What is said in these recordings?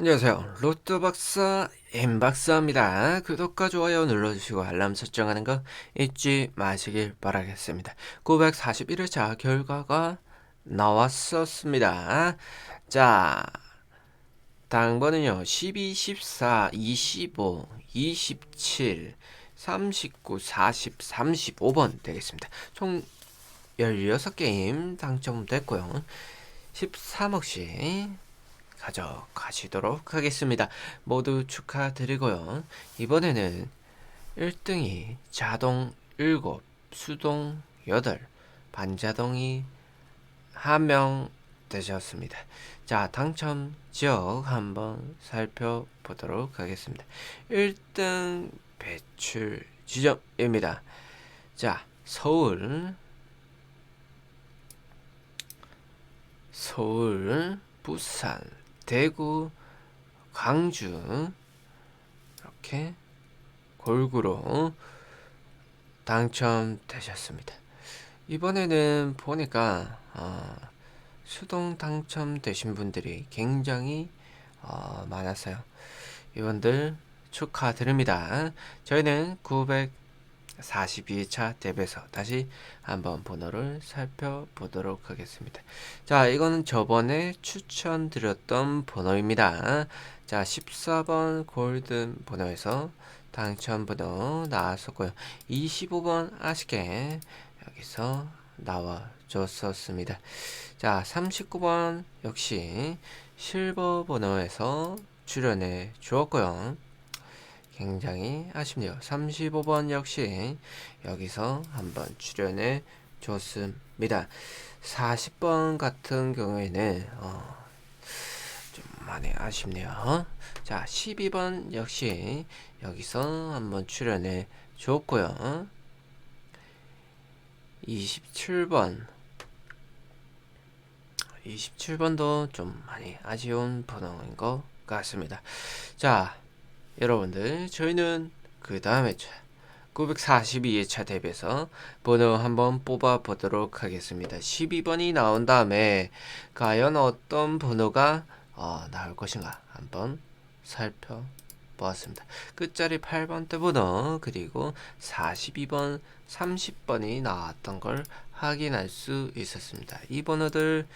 안녕하세요. 로또 박사 엠박사입니다. 구독과 좋아요 눌러주시고 알람 설정하는 거 잊지 마시길 바라겠습니다. 941회차 결과가 나왔었습니다. 자, 당번은요. 12, 14, 25, 27, 39, 40, 35번 되겠습니다. 총 16게임 당첨됐고요. 13억씩 가져가시도록 하겠습니다. 모두 축하드리고요. 이번에는 1등이 자동 7, 수동 8, 반자동이 한명 되셨습니다. 자, 당첨 지역 한번 살펴보도록 하겠습니다. 1등 배출 지점입니다. 자, 서울, 서울, 부산, 대구, 광주 이렇게 골고루 당첨되셨습니다. 이번에는 보니까 어, 수동 당첨되신 분들이 굉장히 어, 많았어요. 이분들 축하드립니다. 저희는 942차 탭에서 다시 한번 번호를 살펴보도록 하겠습니다. 자, 이거는 저번에 추천드렸던 번호입니다. 자, 14번 골든 번호에서 당첨 번호 나왔었고요. 25번 아쉽게 여기서 나와줬었습니다. 자, 39번 역시 실버 번호에서 출연해 주었고요. 굉장히 아쉽네요. 35번 역시 여기서 한번 출연해 줬습니다. 40번 같은 경우에는 어, 좀 많이 아쉽네요. 자, 12번 역시 여기서 한번 출연해 줬고요. 27번 27번도 좀 많이 아쉬운 번호인 것 같습니다. 자, 여러분들, 저희는 그 다음에 942회차 대비해서 번호 한번 뽑아 보도록 하겠습니다. 12번이 나온 다음에 과연 어떤 번호가 어, 나올 것인가 한번 살펴보았습니다. 끝자리 8번대 번호 그리고 42번, 30번이 나왔던 걸 확인할 수 있었습니다. 이 번호들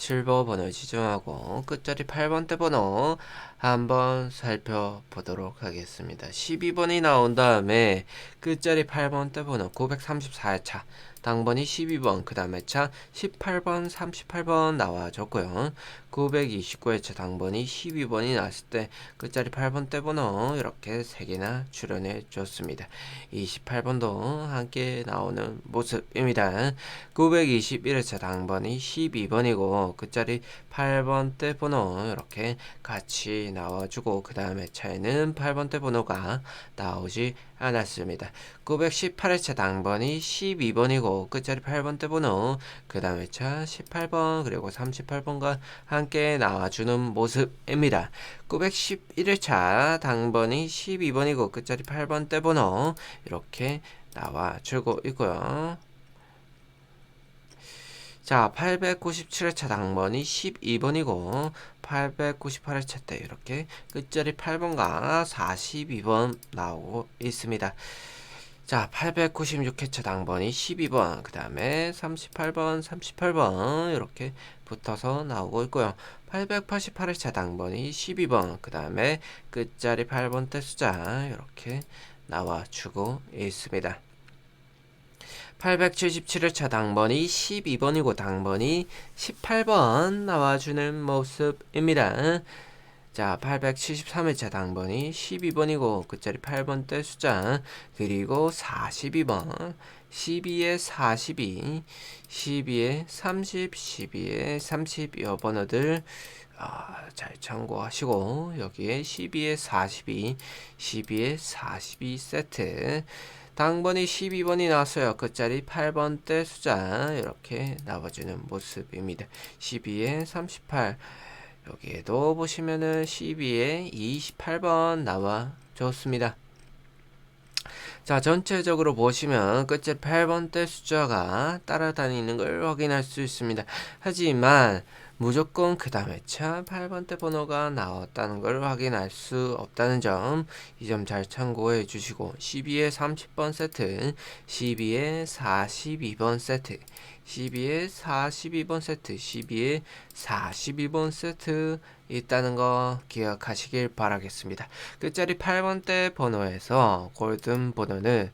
실버 번호 지정하고 끝자리 8번대 번호 한번 살펴보도록 하겠습니다. 12번이 나온 다음에 끝자리 8번대 번호 934차 당번이 12번 그 다음에 차 18번 38번 나와줬고요. 929회차 당번이 12번이 나왔을 때 끝자리 8번 대 번호 이렇게 3개나 출연해 줬습니다. 28번도 함께 나오는 모습입니다. 921회차 당번이 12번이고 끝자리 8번 대 번호 이렇게 같이 나와주고 그 다음에 차에는 8번 대 번호가 나오지 않았습니다 918회차 당번이 12번이고 끝자리 8번대 번호 그 다음에 차 18번 그리고 38번과 함께 나와주는 모습입니다. 911회차 당번이 12번이고 끝자리 8번대 번호 이렇게 나와주고 있고요. 자, 897회차 당번이 12번이고 898회차 때 이렇게 끝자리 8번과 42번 나오고 있습니다. 자, 896회차 당번이 12번, 그 다음에 38번, 38번 이렇게 붙어서 나오고 있고요. 888회차 당번이 12번, 그 다음에 끝자리 8번대 숫자 이렇게 나와주고 있습니다. 877회 차 당번이 12번이고 당번이 18번 나와주는 모습입니다. 자, 873회차 당번이 12번이고 끝자리 8번대 숫자 그리고 42번 12에 42 12에 30 12에 30여 번호들 아, 잘 참고하시고 여기에 12에 42 12에 42 세트 당번이 12번이 나왔어요. 끝자리 8번대 숫자 이렇게 나와주는 모습입니다. 12에 38 여기에도 보시면은 12에 28번 나와 줬습니다. 자, 전체적으로 보시면 끝에 8번대 숫자가 따라다니는 걸 확인할 수 있습니다. 하지만 무조건 그 다음에 차 8번대 번호가 나왔다는 걸 확인할 수 없다는 점 이 점 잘 참고해 주시고 12에 30번 세트 12에 42번 세트 12에 42번 세트 12에 42번 세트 있다는 거 기억하시길 바라겠습니다. 끝자리 8번대 번호에서 골든 번호는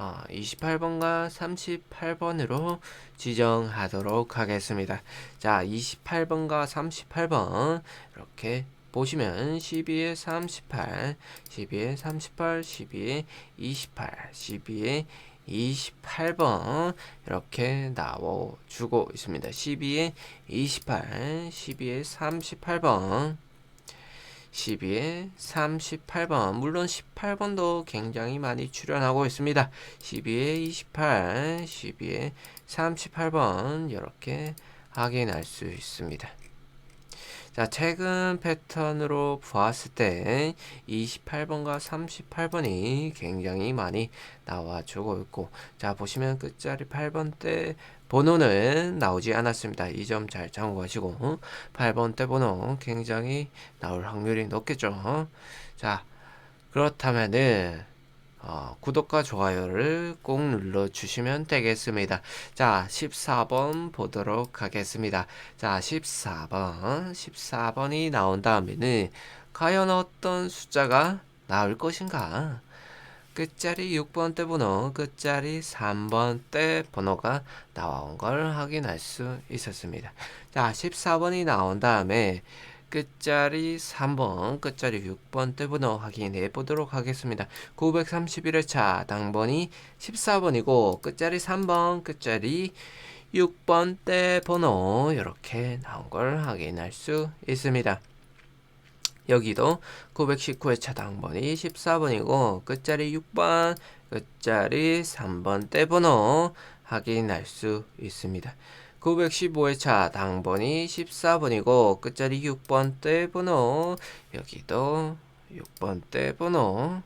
어, 28번과 38번으로 지정하도록 하겠습니다. 자, 28번과 38번 이렇게 보시면 12에 38, 12에 38, 12에 28, 12에 28번 이렇게 나와주고 있습니다. 12에 28, 12에 38번 12에 38번 물론 18번도 굉장히 많이 출연하고 있습니다. 12에 28, 12에 38번 이렇게 확인할 수 있습니다. 자, 최근 패턴으로 보았을 때 28번과 38번이 굉장히 많이 나와주고 있고 자, 보시면 끝자리 8번 때 번호는 나오지 않았습니다. 이 점 잘 참고하시고 8번 때 번호 굉장히 나올 확률이 높겠죠. 자, 그렇다면은 어, 구독과 좋아요를 꼭 눌러주시면 되겠습니다. 자, 14번 보도록 하겠습니다. 자, 14번, 14번이 나온 다음에는 과연 어떤 숫자가 나올 것인가? 끝자리 6번대 번호, 끝자리 3번대 번호가 나온 걸 확인할 수 있었습니다. 자, 14번이 나온 다음에 끝자리 3번, 끝자리 6번 때 번호 확인해 보도록 하겠습니다. 931회차 당번이 14번이고 끝자리 3번, 끝자리 6번 때 번호 이렇게 나온 걸 확인할 수 있습니다. 여기도 919회차 당번이 14번이고 끝자리 6번, 끝자리 3번 때 번호 확인할 수 있습니다. 915회차 당번이 14번이고 끝자리 6번대 번호 여기도 6번대 번호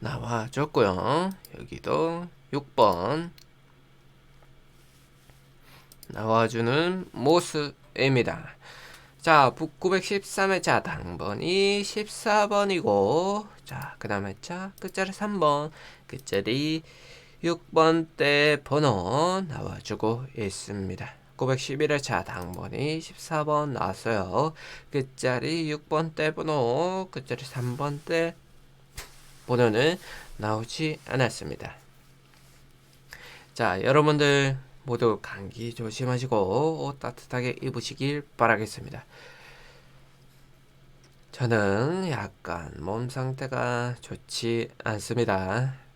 나와줬고요. 여기도 6번 나와주는 모습입니다. 자, 913회차 당번이 14번이고 자, 그 다음에 자 끝자리 3번 끝자리 6번대 번호 나와주고 있습니다. 911회차 당번이 14번 나왔어요. 끝자리 6번대 번호, 끝자리 3번대 번호는 나오지 않았습니다. 자, 여러분들 모두 감기 조심하시고 옷 따뜻하게 입으시길 바라겠습니다. 저는 약간 몸 상태가 좋지 않습니다.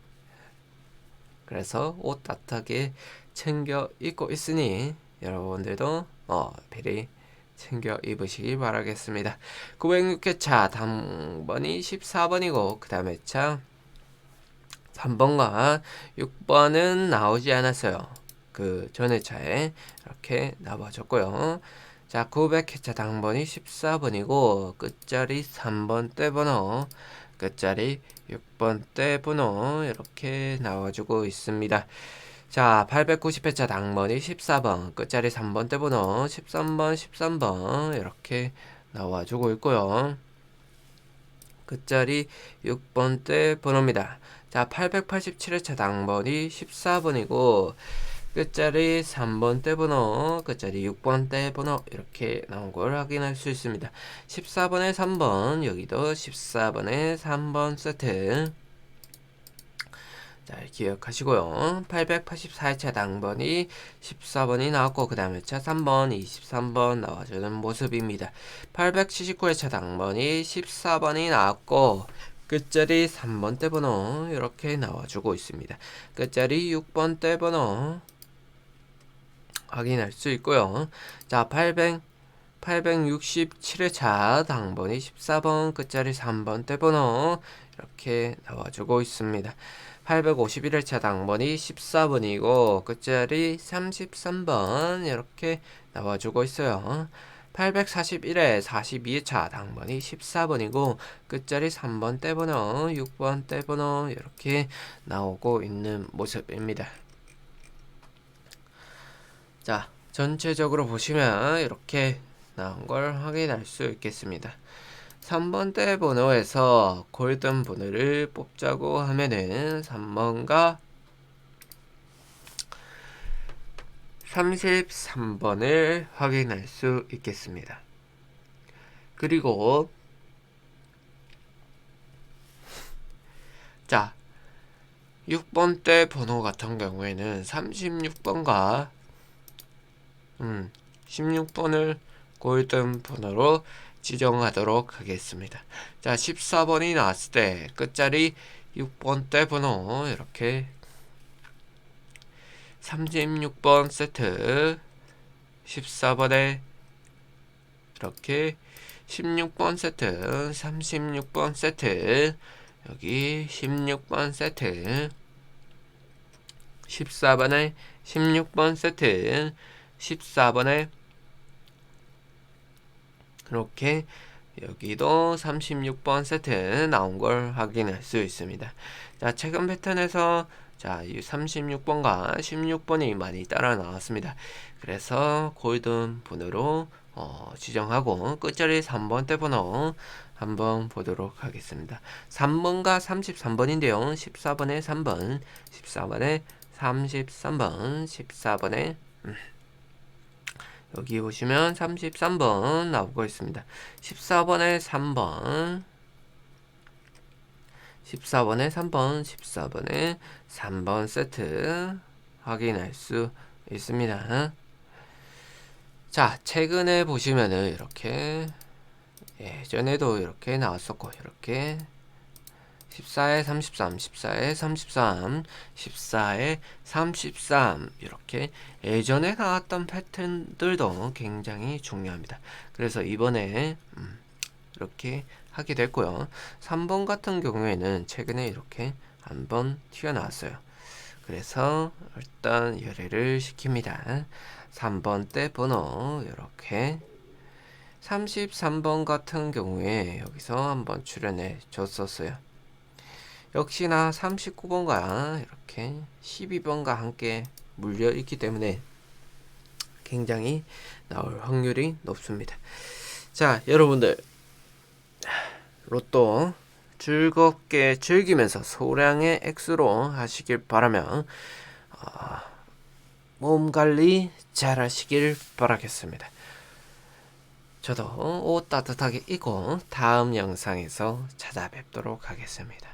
그래서 옷 따뜻하게 챙겨 입고 있으니 여러분들도 어, 미리 챙겨 입으시길 바라겠습니다. 906회차 당번이 14번이고 그 다음에 차 3번과 6번은 나오지 않았어요. 그 전에 차에 이렇게 나와줬고요. 자, 900회차 당번이 14번이고 끝자리 3번 떼번호 끝자리 6번 대 번호 이렇게 나와주고 있습니다. 자, 890회차 당번이 14번, 끝자리 3번 대 번호 13번, 13번 이렇게 나와주고 있고요. 끝자리 6번 대 번호입니다. 자, 887회차 당번이 14번이고 끝자리 3번 대 번호, 끝자리 6번 대 번호 이렇게 나온 걸 확인할 수 있습니다. 14번에 3번, 여기도 14번에 3번 세트. 자, 기억하시고요. 884회차 당번이 14번이 나왔고 그 다음에 차 3번, 23번 나와주는 모습입니다. 879회차 당번이 14번이 나왔고 끝자리 3번대 번호 이렇게 나와주고 있습니다. 끝자리 6번대 번호 확인할 수 있고요. 자, 800 867회차 당번이 14번 끝자리 3번 떼번호 이렇게 나와주고 있습니다. 851회차 당번이 14번이고 끝자리 33번 이렇게 나와주고 있어요. 841회 42회차 당번이 14번이고 끝자리 3번 떼번호 6번 떼번호 이렇게 나오고 있는 모습입니다. 자, 전체적으로 보시면 이렇게 나온 걸 확인할 수 있겠습니다. 3번대 번호에서 골든 번호를 뽑자고 하면은 3번과 33번을 확인할 수 있겠습니다. 그리고 자 6번대 번호 같은 경우에는 36번과 음, 16번을 골든 번호로 지정하도록 하겠습니다. 자, 14번이 나왔을 때 끝자리 6번대 번호 이렇게 36번 세트 14번에 이렇게 16번 세트 36번 세트 여기 16번 세트 14번에 16번 세트 14번에 이렇게 여기도 36번 세트 나온 걸 확인할 수 있습니다. 자, 최근 패턴에서 자, 이 36번과 16번이 많이 따라 나왔습니다. 그래서 골든 번호로 어, 지정하고 끝자리 3번대 번호 한번 보도록 하겠습니다. 3번과 33번인데요. 14번에 3번, 14번에 33번, 14번에 음. 여기 보시면 33번 나오고 있습니다. 14번에 3번 14번에 3번 14번에 3번 세트 확인할 수 있습니다. 자 최근에 보시면은 이렇게 예전에도 이렇게 나왔었고 이렇게 14에 33, 14에 33, 14에 33 이렇게 예전에 나왔던 패턴들도 굉장히 중요합니다. 그래서 이번에 음, 이렇게 하게 됐고요. 3번 같은 경우에는 최근에 이렇게 한번 튀어나왔어요. 그래서 일단 열애를 시킵니다. 3번 때 번호 이렇게 33번 같은 경우에 여기서 한번 출연해 줬었어요. 역시나 39번과 이렇게 12번과 함께 물려 있기 때문에 굉장히 나올 확률이 높습니다. 자, 여러분들 로또 즐겁게 즐기면서 소량의 액수로 하시길 바라며 어, 몸 관리 잘 하시길 바라겠습니다. 저도 옷 따뜻하게 입고 다음 영상에서 찾아뵙도록 하겠습니다.